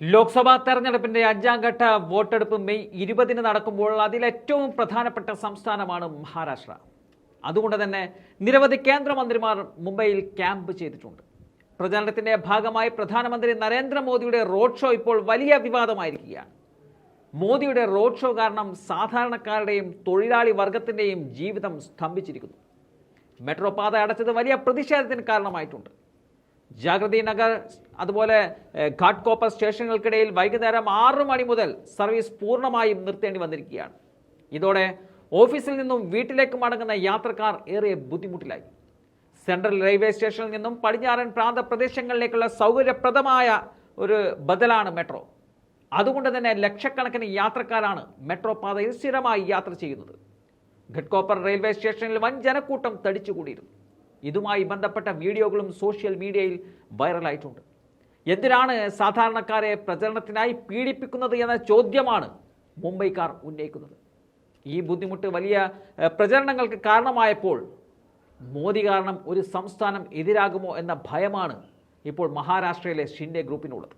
ലോക്സഭാ തെരഞ്ഞെടുപ്പിന്റെ അഞ്ചാം ഘട്ട വോട്ടെടുപ്പ് മെയ് ഇരുപതിന് നടക്കുമ്പോൾ അതിലേറ്റവും പ്രധാനപ്പെട്ട സംസ്ഥാനമാണ് മഹാരാഷ്ട്ര. അതുകൊണ്ട് തന്നെ നിരവധി കേന്ദ്രമന്ത്രിമാർ മുംബൈയിൽ ക്യാമ്പ് ചെയ്തിട്ടുണ്ട്. പ്രചാരണത്തിന്റെ ഭാഗമായി പ്രധാനമന്ത്രി നരേന്ദ്രമോദിയുടെ റോഡ് ഷോ ഇപ്പോൾ വലിയ വിവാദമായിരിക്കുകയാണ്. മോദിയുടെ റോഡ് ഷോ കാരണം സാധാരണക്കാരുടെയും തൊഴിലാളി വർഗത്തിന്റെയും ജീവിതം സ്തംഭിച്ചിരിക്കുന്നു. മെട്രോ പാത അടച്ചത് വലിയ പ്രതിഷേധത്തിന് കാരണമായിട്ടുണ്ട്. ജാഗ്രതി നഗർ അതുപോലെ ഘാട്ട് കോപ്പർ സ്റ്റേഷനുകൾക്കിടയിൽ വൈകുന്നേരം ആറു മണി മുതൽ സർവീസ് പൂർണമായും നിർത്തേണ്ടി വന്നിരിക്കുകയാണ്. ഇതോടെ ഓഫീസിൽ നിന്നും വീട്ടിലേക്ക് മടങ്ങുന്ന യാത്രക്കാർ ഏറെ ബുദ്ധിമുട്ടിലായി. സെൻട്രൽ റെയിൽവേ സ്റ്റേഷനിൽ നിന്നും പടിഞ്ഞാറൻ പ്രാന്ത പ്രദേശങ്ങളിലേക്കുള്ള സൗകര്യപ്രദമായ ഒരു ബദലാണ് മെട്രോ. അതുകൊണ്ട് തന്നെ ലക്ഷക്കണക്കിന് യാത്രക്കാരാണ് മെട്രോ പാതയിൽ സ്ഥിരമായി യാത്ര ചെയ്യുന്നത്. ഘട്ട്കോപ്പർ റെയിൽവേ സ്റ്റേഷനിൽ വൻ ജനക്കൂട്ടം തടിച്ചുകൂടിയിരുന്നു. ഇതുമായി ബന്ധപ്പെട്ട വീഡിയോകളും സോഷ്യൽ മീഡിയയിൽ വൈറലായിട്ടുണ്ട്. എന്തിനാണ് സാധാരണക്കാരെ പ്രചരണത്തിനായി പീഡിപ്പിക്കുന്നത് എന്ന ചോദ്യമാണ് മുംബൈക്കാർ ഉന്നയിക്കുന്നത്. ഈ ബുദ്ധിമുട്ട് വലിയ പ്രചരണങ്ങൾക്ക് കാരണമായപ്പോൾ മോദി കാരണം ഒരു സംസ്ഥാനം എതിരാകുമോ എന്ന ഭയമാണ് ഇപ്പോൾ മഹാരാഷ്ട്രയിലെ ഷിൻഡെ ഗ്രൂപ്പിനുള്ളത്.